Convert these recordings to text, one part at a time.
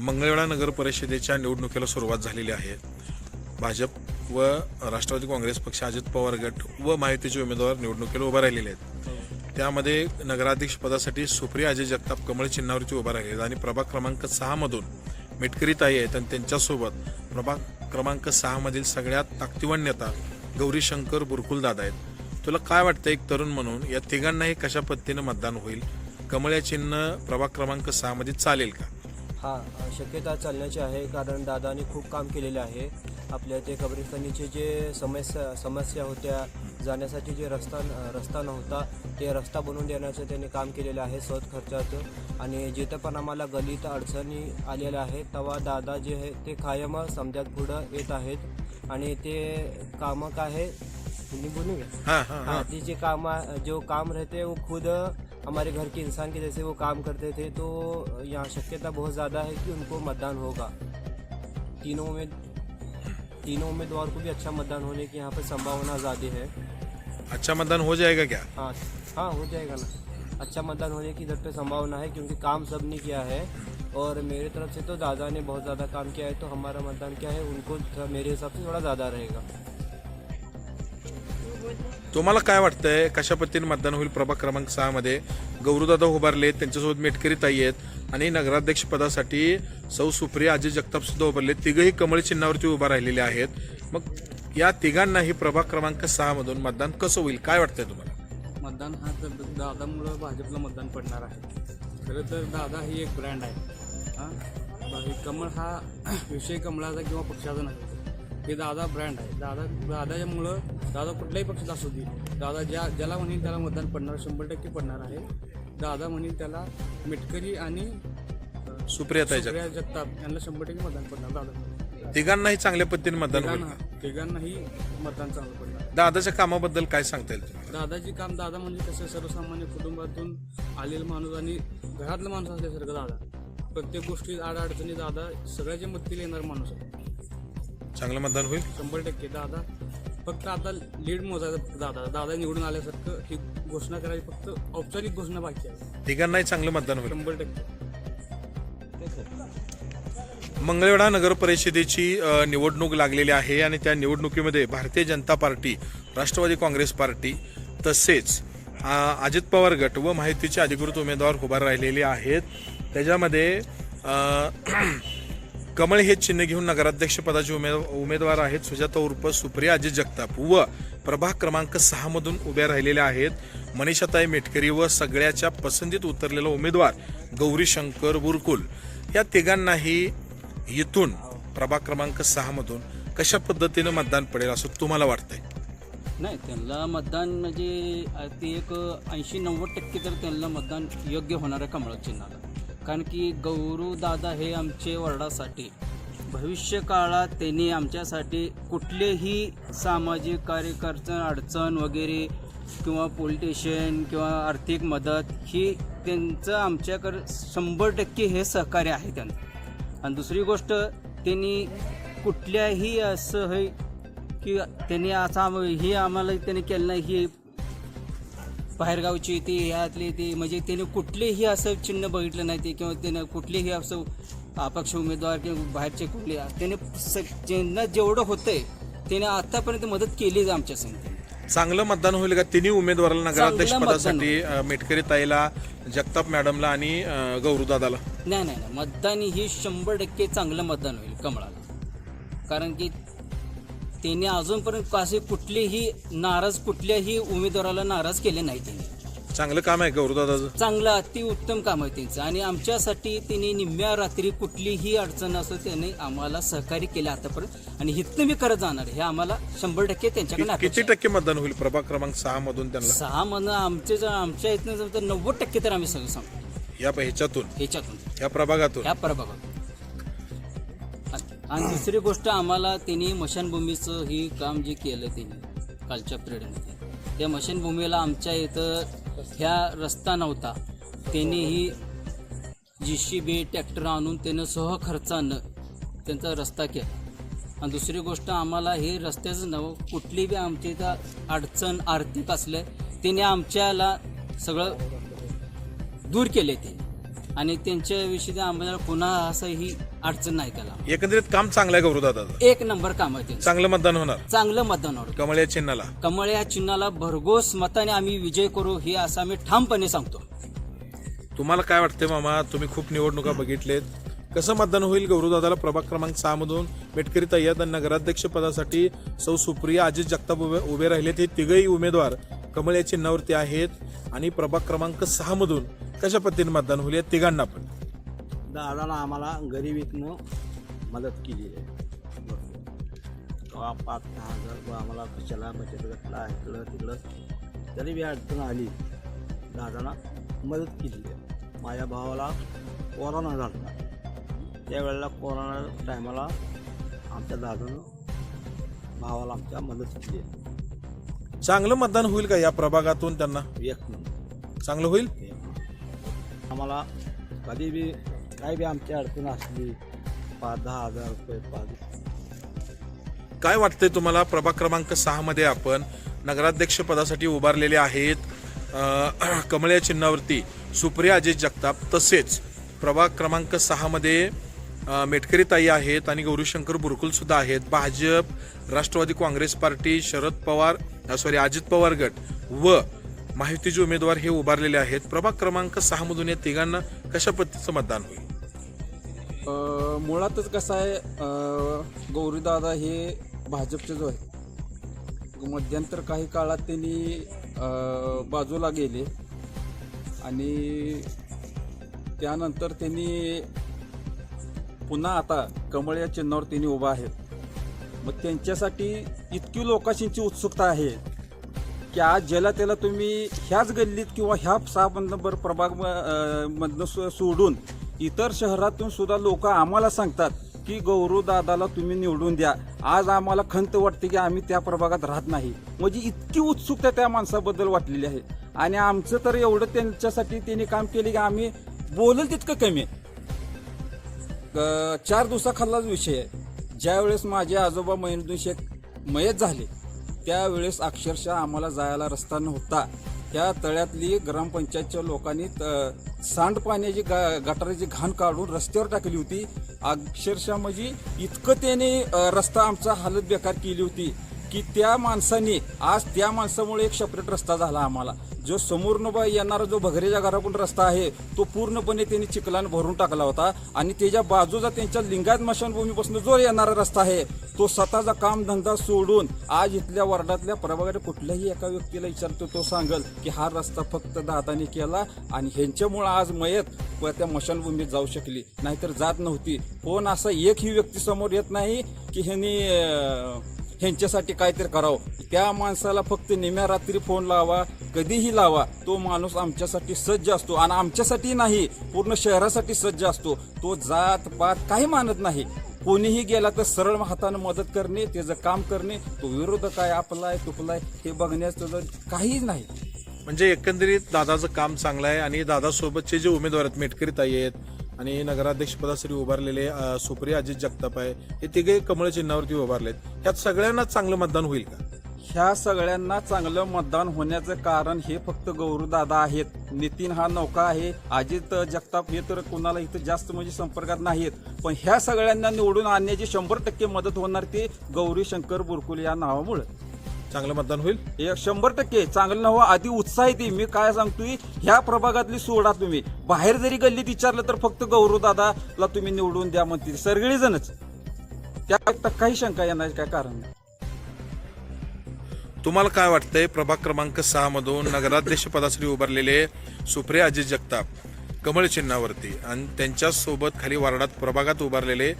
मंगळवेढा नगर परिषदेच्या निवडणुकीला सुरुवात झालेली आहे. भाजप व राष्ट्रवादी काँग्रेस पक्ष अजित पवार गट व माहितीचे उमेदवार निवडणुकीला उभे राहिलेले आहेत. त्यामध्ये नगराध्यक्ष पदासाठी सुप्रिया अजय जगताप कमळ चिन्हावरती उभा राहिले आहेत आणि प्रभाग क्रमांक सहा मधून ताई आहेत आणि त्यांच्यासोबत प्रभाग क्रमांक सहा मधील सगळ्यात ताकदीवान नेता गौरी शंकर बुरकुलदादा आहेत. तुला काय वाटतं एक तरुण म्हणून या तिघांनाही कशा पद्धतीनं मतदान होईल? कमळ या चिन्ह प्रभाग क्रमांक सहा मध्ये चालेल का? हा शक्यता चालण्याची आहे कारण दादानी खूप काम केलेले आहे. आपल्या ते कब्रिस्तानीचे जे समस्या समस्या होत्या जाण्यासाठी जे रस्ता रस्ता नव्हता ते रस्ता बनवून देण्याचं त्यांनी काम केलेलं आहे सहज खर्चात. आणि जिथं पण आम्हाला गलित अडचणी आलेल्या आहेत तेव्हा दादा जे आहे ते कायम समजात पुढं येत आहेत. आणि ते कामं काय आहे? क्या? हा हाँ जी काम जो काम रहते वो खुद हमारे घर के इंसान के जैसे वो काम करते थे तो यहाँ शक्यता बहुत ज़्यादा है कि उनको मतदान होगा। तीनों में तीनों उम्मीदवार को भी अच्छा मतदान होने की यहाँ पर संभावना ज़्यादा है। अच्छा मतदान हो जाएगा क्या? हाँ हाँ हो जाएगा ना। अच्छा मतदान होने की इधर पे संभावना है क्योंकि काम सबने किया है। और मेरे तरफ़ से तो दादा ने बहुत ज़्यादा काम किया है तो हमारा मतदान क्या है उनको मेरे हिसाब से थोड़ा ज़्यादा रहेगा। तुम्हाला काय वाटतंय? कशा पद्धतीने मतदान होईल? प्रभाग क्रमांक सहा मध्ये गौरूदादा उभारले त्यांच्यासोबत मेटकरी ताई आहेत आणि नगराध्यक्ष पदासाठी सौ सुप्रिया अजय जगताप सुद्धा उभारले. तिघही कमळ चिन्हावरती उभा राहिलेले आहेत. मग या तिघांनाही प्रभाग क्रमांक सहा मधून मतदान कसं होईल? काय वाटतंय तुम्हाला? मतदान हा तर दादामुळं भाजपला मतदान पडणार आहे. खरं तर दादा ही एक ब्रँड आहे. हां? बाकी कमळ हा विषय कमळाचा किंवा पक्षाचा नाही. हे दादा ब्रँड आहे. दादा दादाच्यामुळं दादा कुठल्याही पक्षात असू दे. दादा ज्या ज्याला म्हणेल त्याला मतदान पडणार शंभर टक्के पडणार आहे. दादा म्हणेल त्याला मिटकरी आणि सुप्रिया जगताप. यांना शंभर टक्के मतदान पडणार दादा. तिघांनाही चांगल्या पद्धतीने मतदान होईल. तिघांना तिघांनाही मतदान चांगलं पडणार. दादाच्या कामाबद्दल काय सांगता येईल तुम्हाला? दादाची काम दादा म्हणजे कसं सर्वसामान्य कुटुंबातून आलेला माणूस आणि घरातला माणूस असल्यासारखं दादा. प्रत्येक गोष्टीत अडचणी दादा सगळ्याच्या मदतीला येणार माणूस आहे. चांगलं मतदान होईल. शंभर टक्के दादा. फक्त आता लीड मोजायचं फक्त दादा. दादा निवडून आल्यासारखं ही घोषणा करायची फक्त औपचारिक घोषणा बाकी आहे. तिघांनाही चांगलं मतदान होईल. शंभर टक्के. मंगळवेढा नगर परिषदेची अ, निवडणूक लागलेली आहे आणि त्या निवडणुकीमध्ये Bharatiya Janata party Rashtrawadi Congress party तसेच अ, अजित पवार गट व माहितीचे अधिकृत उमेदवार उभा राहिलेले आहेत. त्याच्यामध्ये अ, कमळ हे चिन्ह घेऊन नगराध्यक्ष पदाचे उमेद उमेदवार आहेत. सुजाता उर्फ सुप्रिया अजित जगताप. व प्रभाग क्रमांक सहा मधून उभ्या राहिलेल्या आहेत मनीषाताई मेटकरी व सगळ्याच्या पसंतीत उतरलेला उमेदवार गौरी शंकर बुरकुल. या तिघांनाही इथून प्रभाग क्रमांक सहा मधून कशा पद्धतीनं मतदान पडेल असं तुम्हाला वाटतंय? नाही त्यांना मतदान म्हणजे ते एक ऐंशी नव्वद टक्के तर त्यांना मतदान योग्य होणार आहे कमळ चिन्हाला कारण की गौरू दादा हे आमचे वर्डासाठी भविष्य काळात त्यांनी आमच्यासाठी कुठलेही सामाजिक कार्यकर्ता अडचण वगैरे किंवा पोलीस स्टेशन किंवा आर्थिक मदत ही त्यांचं आमच्याकडे शंभर टक्के हे सहकार्य आहे त्यांचं आणि दुसरी गोष्ट त्यांनी कुठल्याही असं हे की त्यांनी असा ही आम्हाला त्यांनी केलं नाही ही बाहेरगावची ती ह्यातली ती म्हणजे त्याने कुठलेही असं चिन्ह बघितलं नाही ते किंवा त्यानं कुठलेही असं अपक्ष उमेदवार किंवा बाहेरचे कुठले त्याने स- ज्यांना जेवढं होतंय त्याने आतापर्यंत मदत केलीच आमच्या संघ चांगलं मतदान होईल का तिन्ही उमेदवाराला नगराध्यक्ष चांगलं मतदान पदासाठी अ, मेटकरी ताईला जगताप मॅडमला आणि गौरूदादाला नाही नाही. मतदान ही शंभर टक्के चांगलं मतदान होईल कमळाला. कारण की त्यांनी अजूनपर्यंत असे कुठलेही नाराज कुठल्याही उमेदवाराला नाराज केले नाही त्यांनी. चांगलं काम आहे गौरूदादाचं? चांगलं अतिउत्तम काम आहे त्यांचं. आणि आमच्यासाठी त्यांनी निम्म्या रात्री कुठलीही अडचण असो त्यांनी आम्हाला सहकार्य केलं आतापर्यंत. आणि हितनं मी करत जाणार हे आम्हाला शंभर टक्के त्यांच्याकडे किती अपेक्षा आहे. टक्के मतदान होईल? प्रभाग क्रमांक सहा मधून त्यांना. सहा म्हणून आमचे जर आमच्या इथनं जर तर नव्वद टक्के तर आम्ही सगळं सांगतो. या ह्याच्यातून? ह्याच्यातून. या प्रभागातून? ह्या प्रभागात आणि दुसरी गोष्ट आम्हाला त्यांनी मशानभूमीचं ही काम जे केलं त्यांनी कालच्या पिरियडमध्ये. त्या मशानभूमीला आमच्या इथं ह्या रस्ता नव्हता. त्यांनी ही जी सी बी ट्रॅक्टर आणून त्यानं सहखर्चानं त्यांचा रस्ता केला. आणि दुसरी गोष्ट आम्हाला हे रस्त्याचं नव कुठली बी आमच्या इथं अडचण आर्थिक असलं त्याने आमच्याला सगळं दूर केले ते आणि त्यांच्याविषयी आम्हाला पुन्हा असंही अडचण नाही त्याला. एकंदरीत काम चांगलं आहे गौरवदादाचं एक नंबर काम आहे त्यांचं चांगलं मतदान होणार? चांगलं मतदान होणार. कमळ या चिन्हाला? कमळ या चिन्हाला भरघोस मताने आम्ही विजय करू हे असं आम्ही ठामपणे सांगतो. तुम्हाला काय वाटतंय मामा? तुम्ही खूप निवडणुका बघितलेत. कसं मतदान होईल गौरवदादाला प्रभाग क्रमांक सहा मधून मेटकरी तय्याद आणि नगराध्यक्ष पदासाठी सौ सुप्रिया अजित जगताप उभे उभे राहिलेत. हे तिघही उमेदवार कमळ या चिन्हावरती आहेत. आणि प्रभाग क्रमांक सहा मधून कशा पद्धतीने मतदान होईल या तिघांना पण? दादाला आम्हाला गरिबीतनं मदत केली आहे. पाच दहा हजार रुपये आम्हाला कशाला बचत गटला इकडं तिकडं. तरी बी अडचण आली. दादाला मदत केली आहे. माझ्या भावाला कोरोना झाला. त्यावेळेला कोरोना टायमाला आमच्या दादानं भावाला आमच्या मदत केली आहे. चांगलं मतदान होईल का या प्रभागातून त्यांना? एक चांगलं होईल. आम्हाला कधी बी काय बी आमची अडचण असली पाच दहा हजार रुपये पाच. काय वाटतंय तुम्हाला? प्रभाग क्रमांक सहा मध्ये आपण नगराध्यक्ष पदासाठी उभारलेले आहेत कमळ या चिन्हावरती सुप्रिया अजित जगताप. तसेच प्रभाग क्रमांक सहामध्ये मेटकरी ताई आहेत आणि गौरीशंकर बुरकुल सुद्धा आहेत. Bhajap Rashtrawadi Congress party Sharad Pawar sorry Ajit Pawar गट व माहितीचे उमेदवार हे उभारलेले आहेत. प्रभाग क्रमांक सहा मधून या तिघांना कशा पद्धतीचं मतदान होईल? मुळातच कसं आहे गौरीदादा हे भाजपचे जो आहे मध्यंतर काही काळात त्यांनी बाजूला गेले. आणि त्यानंतर त्यांनी पुन्हा आता कमळ या चिन्हावर त्यांनी उभा आहेत. मग त्यांच्यासाठी इतकी लोकांची उत्सुकता आहे. की आज ज्याला त्याला तुम्ही ह्याच गल्लीत किंवा ह्या सहा नंबर प्रभाग म- मधनं सो- सोडून इतर शहरातून सुद्धा लोक आम्हाला सांगतात की गौरव दादाला तुम्ही निवडून द्या. आज आम्हाला खंत वाटते की आम्ही त्या प्रभागात राहत नाही. म्हणजे इतकी उत्सुकता त्या माणसाबद्दल वाटलेली आहे. आणि आमचं तर एवढं त्यांच्यासाठी त्यांनी काम केले की आम्ही बोलल तितकं कमी आहे. चार दिवसाखालाच विषय आहे. ज्यावेळेस माझे आजोबा महिनुद्दीन शेख मयत झाले त्यावेळेस अक्षरशः आम्हाला जायला रस्ता नव्हता. त्या तळ्यातली ग्रामपंचायतच्या लोकांनी त- सांडपाण्याची गा गटाराची घाण काढून रस्त्यावर टाकली होती. अक्षरशः म्हणजे इतकं त्याने रस्ता आमचा हालत बेकार केली होती. की त्या माणसाने आज त्या माणसामुळे एक सेपरेट रस्ता झाला आम्हाला. जो समोरनं बा येणारा जो भगरेच्या घराकडून रस्ता आहे तो पूर्णपणे त्यांनी चिखलान भरून टाकला होता आणि त्याच्या बाजूचा त्यांच्या लिंगायत मशानभूमीपासून जो येणारा रस्ता आहे तो स्वतःचा कामधंदा सोडून आज इथल्या वार्डातल्या प्रभागात कुठल्याही एका व्यक्तीला विचारतो तो सांगल की हा रस्ता फक्त दादाने केला आणि ह्यांच्यामुळं आज मयत व त्या मशानभूमीत जाऊ शकली. नाहीतर जात नव्हती. कोण असा एकही व्यक्ती समोर येत नाही की ह्यांनी ह्यांच्यासाठी काहीतरी करावं. त्या माणसाला फक्त निम्या रात्री फोन लावा कधीही लावा. तो माणूस आमच्यासाठी सज्ज असतो. आणि आमच्यासाठी नाही पूर्ण शहरासाठी सज्ज असतो. तो जात पात काही मानत नाही. कोणीही गेला तर सरळ हाताने मदत करणे त्याचं काम करणे. तो विरोधक आहे आपलाय तुपलाय हे बघण्याचं त्याचं काहीच नाही. म्हणजे एकंदरीत दादाचं काम चांगलं आहे आणि दादासोबतचे जे उमेदवार आहेत मेटकरी ताई आहेत आणि नगराध्यक्षपदासाठी उभारलेले सुप्रिया अजित जगताप आहे हे तिघे कमळ चिन्हावरती उभारलेत. ह्यात सगळ्यांना चांगलं मतदान होईल का? ह्या सगळ्यांना चांगलं मतदान होण्याचं कारण हे फक्त गौरूदादा आहेत. नितीन हा नौका आहे अजित जगताप हे तर कुणाला इथं जास्त म्हणजे संपर्कात नाहीत पण ह्या सगळ्यांना निवडून आणण्याची शंभर टक्के मदत होणार ते गौरी शंकर बुरकुले या नावामुळे. चांगलं मतदान होईल. हे शंभर टक्के चांगलं नवं आधी उत्साह येते मी काय सांगतोय ह्या प्रभागातली सोडा तुम्ही. बाहेर जरी गल्लीत विचारलं तर फक्त गौरवदादाला तुम्ही निवडून द्या म्हणतील. सगळेजणच. त्या काही शंका येण्याचं काय कारण नाही. तुम्हाला काय वाटतंय? प्रभाग क्रमांक सहा मधून नगराध्यक्ष पदासाठी उभारलेले सुप्रिया अजित जगताप कमळ चिन्हावरती आणि त्यांच्यासोबत खाली वार्डात प्रभागात उभारलेले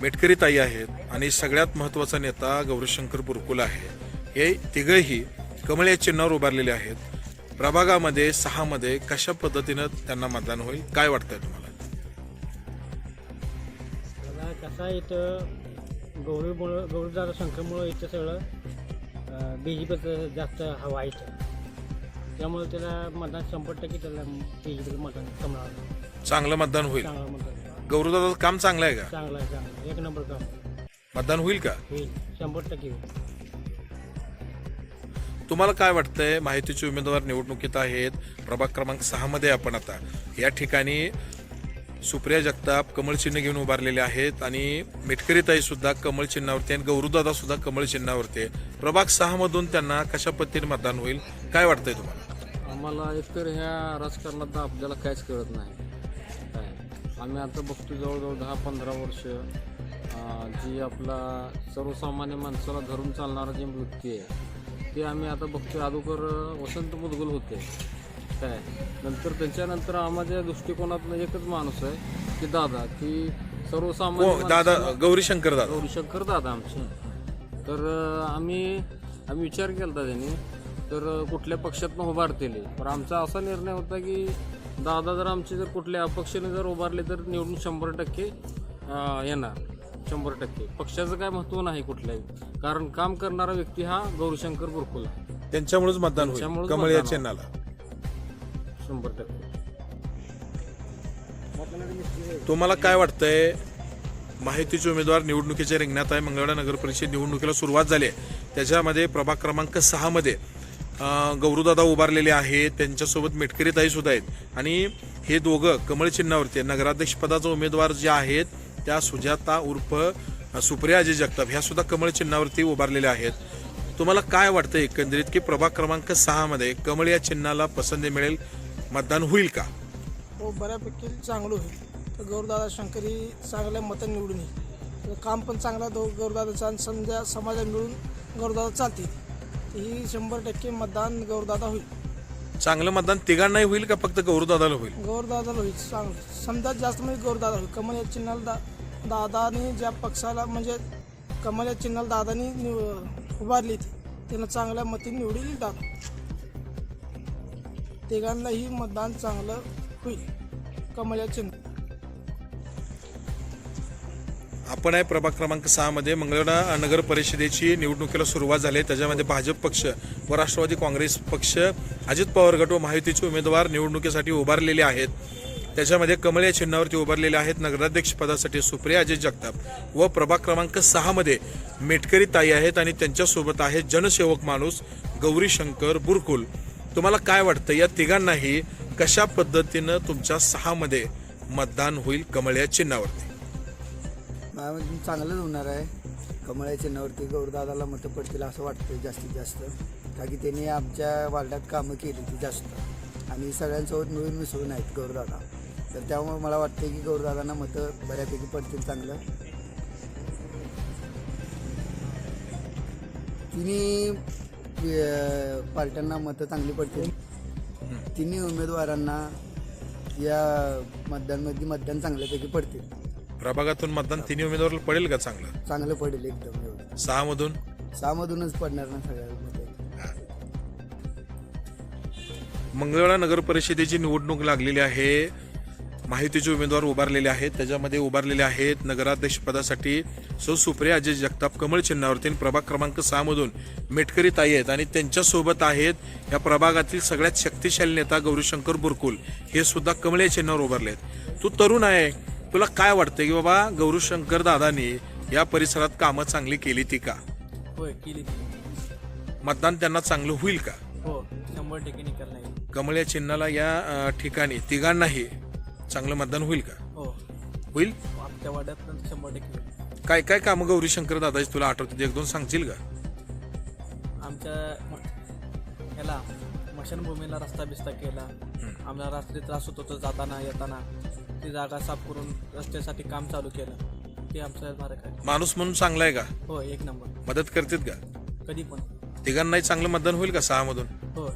मेटकरी ताई आहेत आणि सगळ्यात महत्त्वाचा नेता गौरीशंकर बुरकुल आहे. हे तिघही कमळ या चिन्हावर उभारलेले आहेत. प्रभागामध्ये सहा मध्ये कशा पद्धतीनं त्यांना मतदान होईल? काय वाटतंय तुम्हाला? कसं इथं गौरीमुळं गौरीदादा शंकरमुळं इथं सगळं बी जे पीचं जास्त हवा आहे इथं. त्यामुळे त्याला मतदान शंभर टक्के त्याला बी जे पीला मतदान कमळावर चांगलं मतदान होईल. चांगलं मतदान काम चांगलं आहे का? चांगलं आहे चांगलं. एक नंबर काम मतदान होईल का? होईल. शंभर टक्के होईल. तुम्हाला काय वाटतंय? माहितीचे उमेदवार निवडणुकीत आहेत. प्रभाग क्रमांक सहामध्ये आपण आता. या ठिकाणी सुप्रिया जगताप कमळ चिन्ह घेऊन उभारलेले आहेत आणि मेटकरीताई सुद्धा कमळ चिन्हावरती आणि गौरूदादा सुद्धा कमळ चिन्हावरती आहे. प्रभाग सहा मधून त्यांना कशा पद्धतीने मतदान होईल? काय वाटतंय तुम्हाला? आम्हाला एकतर ह्या राजकारणात आपल्याला काहीच कळत नाही. काय? आम्ही आता बघतो जवळजवळ दहा पंधरा वर्ष जी आपला सर्वसामान्य माणसाला धरून चालणारा जी व्यक्ती आहे ते आम्ही आता बघतोय. अगोदर वसंत मुदगुल होते. काय? नंतर त्याच्यानंतर आम्हाला दृष्टिकोनातनं एकच माणूस आहे की दादा. की सर्वसामान्य को- दादा गौरीशंकर दादा. गौरीशंकर दादा आमचे. तर आम्ही आम्ही विचार केला होता त्यांनी तर कुठल्या पक्षातनं उभारतील पण आमचा असा निर्णय होता की दादा जर आमचे जर कुठल्या अपक्षाने जर उभारले तर निवडून शंभर टक्के येणार. शंभर टक्के. पक्षाचं काय महत्त्व नाही कुठल्याही कारण काम करणारा व्यक्ती हा गौरीशंकर बुरकुल आहे. त्यांच्यामुळेच मतदान होईल. त्यांच्यामुळेच कमळ या मतदान चिन्हाला शंभर टक्के. तुम्हाला काय वाटतंय? माहितीचे उमेदवार निवडणुकीच्या रिंगणात आहे. मंगळवेढा नगर परिषद निवडणुकीला सुरुवात झाली आहे. त्याच्यामध्ये प्रभाग क्रमांक सहा मध्ये अं, गौरूदादा उभारलेले आहेत. त्यांच्यासोबत मेटकरी ताई सुद्धा आहेत. आणि हे दोघं कमळ चिन्हावरती आहे. नगराध्यक्ष पदाचे उमेदवार जे आहेत त्या सुजाता उर्फ सुप्रिया अजय जगताप ह्या सुद्धा कमळ चिन्हावरती उभारलेल्या आहेत. तुम्हाला काय वाटतं एकंदरीत की प्रभाग क्रमांक सहा मध्ये कमळ या चिन्हाला पसंती मिळेल? मतदान होईल का? हो बऱ्यापैकी चांगलं होईल. तर गौरदादा शंकरी चांगल्या मतं निवडून येईल. काम पण चांगला गौरदादाचा आणि समजा समाजात मिळून गौरदादा चालतील. ही शंभर टक्के मतदान गौरदादा होईल. चांगलं मतदान तिघांनाही होईल का फक्त गौरूदादाला होईल? गौरदादाला होईल. चांगलं. समजा जास्त म्हणजे गौरदादा होईल. कमल या चिन्हाला दादानी ज्या पक्षाला म्हणजे कमल या चिन्हाला दादानी निव उभारली ती त्यांना चांगल्या मती निवडील दाद तिघांनाही मतदान चांगलं होईल कमल या चिन्ह आपण आहे प्रभाग क्रमांक सहामध्ये मंगळवेढा नगर परिषदेची निवडणुकीला सुरुवात झाली. आहे त्याच्यामध्ये भाजप पक्ष व राष्ट्रवादी काँग्रेस पक्ष अजित पवार गट व महायुतीचे उमेदवार निवडणुकीसाठी उभारलेले आहेत. त्याच्यामध्ये कमळ या चिन्हावरती उभारलेले आहेत. नगराध्यक्ष पदासाठी सुप्रिया अजय जगताप व प्रभाग क्रमांक सहामध्ये मेटकरी ताई आहेत आणि त्यांच्यासोबत आहेत जनसेवक माणूस गौरी शंकर बुरकुल. तुम्हाला काय वाटतं? या तिघांनाही कशा पद्धतीनं तुमच्या सहामध्ये मतदान होईल कमळ या चिन्हावरती चांगलंच होणार आहे. कमळ्या चिन्हावरती गौरदादाला मतं पडतील असं वाटतं जास्तीत जास्त. कारण की त्यांनी आमच्या वार्डात कामं केली ती जास्त. आणि सगळ्यांसोबत मिळून मिसळून आहेत गौरदादा. तर त्यामुळे मला वाटतं की गौरदादांना मतं बऱ्यापैकी पडतील चांगलं. तिन्ही पार्ट्यांना मतं चांगली पडतील. तिन्ही उमेदवारांना या मतदानमध्ये मतदान चांगल्यापैकी पडतील. प्रभागातून मतदान तिन्ही उमेदवाराला पडेल का चांगलं? चांगलं पडेल एकदम सहा मधून सहामधूनच पडणार ना सगळ्या मंगळवेढा नगर परिषदेची निवडणूक लागलेली आहे. माहितीचे उमेदवार उभारलेले आहेत. त्याच्यामध्ये उभारलेले आहेत नगराध्यक्ष पदासाठी सौ सुप्रिया अजय जगताप कमळ चिन्हावरती प्रभाग क्रमांक सहा मधून मेटकरी ताई आहेत. आणि त्यांच्यासोबत आहेत या प्रभागातील सगळ्यात शक्तिशाली नेता गौरीशंकर बुरकुल. हे सुद्धा कमळ या चिन्हावर उभारले आहेत. तू तरुण आहे. तुला काय वाटतं की बाबा गौरीशंकर दादानी या परिसरात कामं चांगली केली ती का? होय केली मतदान त्यांना चांगलं होईल का? हो शंभर टक्के निकाल नाही. कमळ या चिन्हाला या ठिकाणी तिघांनाही चांगलं मतदान होईल का? हो. होईल? आमच्या वाड्यात शंभर टक्के काय काय कामं गौरी शंकर दादाची तुला आठवते एक दोन सांगशील का? आमच्या म- ह्याला मशानभूमीला रस्ता बिस्ता केला. आम्हाला रात्री त्रास होत होता जाताना येताना. ती जागा साफ करून रस्त्यासाठी काम चालू केलं. ते आमचं मार्ग आहे. माणूस म्हणून चांगला आहे का? हो एक नंबर. मदत करतात का? कधी पण. तिघांनाही चांगलं मतदान होईल का सहा मधून हो.